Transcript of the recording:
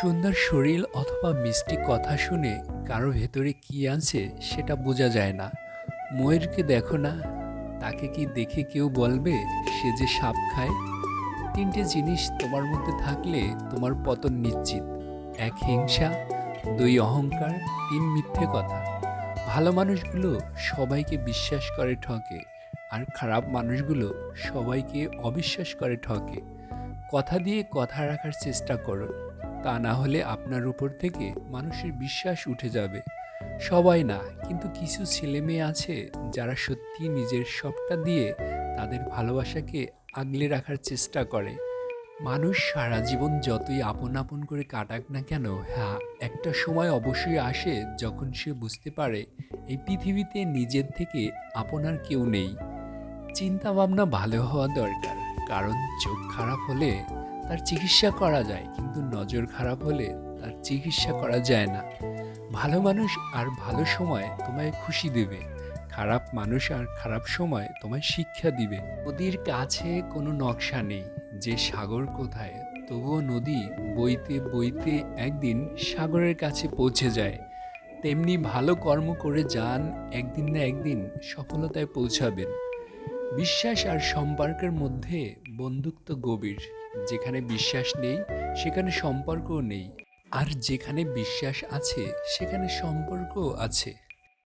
সুন্দর শরীর অথবা মিষ্টি কথা শুনে কারও ভেতরে কি আছে সেটা বোঝা যায় না। ময়ূরকে দেখো না, তাকে কি দেখে কেউ বলবে সে যে সাপ খায়? তিনটে জিনিস তোমার মধ্যে থাকলে তোমার পতন নিশ্চিত। এক হিংসা, দুই অহংকার, তিন মিথ্যে কথা। ভালো মানুষগুলো সবাইকে বিশ্বাস করে ঠকে, আর খারাপ মানুষগুলো সবাইকে অবিশ্বাস করে ঠকে। কথা দিয়ে কথা রাখার চেষ্টা করুন তা না হলে আপনার উপর থেকে মানুষের বিশ্বাস উঠে যাবে। সবাই না, কিন্তু কিছু ছেলে মেয়ে আছে যারা সত্যি নিজের সবটা দিয়ে তাদের ভালোবাসাকে আগলে রাখার চেষ্টা করে। মানুষ সারা জীবন যতই আপন আপন করে কাটাক না কেন হ্যাঁ একটা সময় অবশ্যই আসে যখন সে বুঝতে পারে এই পৃথিবীতে নিজের থেকে আপনার কেউ নেই। চিন্তা ভাবনা ভালো হওয়া দরকার, কারণ চোখ খারাপ হলে তার চিকিৎসা করা যায়, কিন্তু নজর খারাপ হলে তার চিকিৎসা করা যায় না। ভালো মানুষ আর ভালো সময় তোমায় খুশি দেবে, খারাপ মানুষ আর খারাপ সময় তোমায় শিক্ষা দিবে। নদীর কাছে কোনো নকশা নেই, যে সাগর কোথায়, তবুও নদী বইতে বইতে একদিন সাগরের কাছে পৌঁছে যায়। তেমনি ভালো কর্ম করে যান, একদিন না একদিন সফলতায় পৌঁছাবেন। বিশ্বাস আর সম্পর্কের মধ্যে বন্ধুত্ব গভীর, যেখানে বিশ্বাস নেই, সেখানে সম্পর্কও নেই। আর যেখানে বিশ্বাস আছে, সেখানে সম্পর্কও আছে।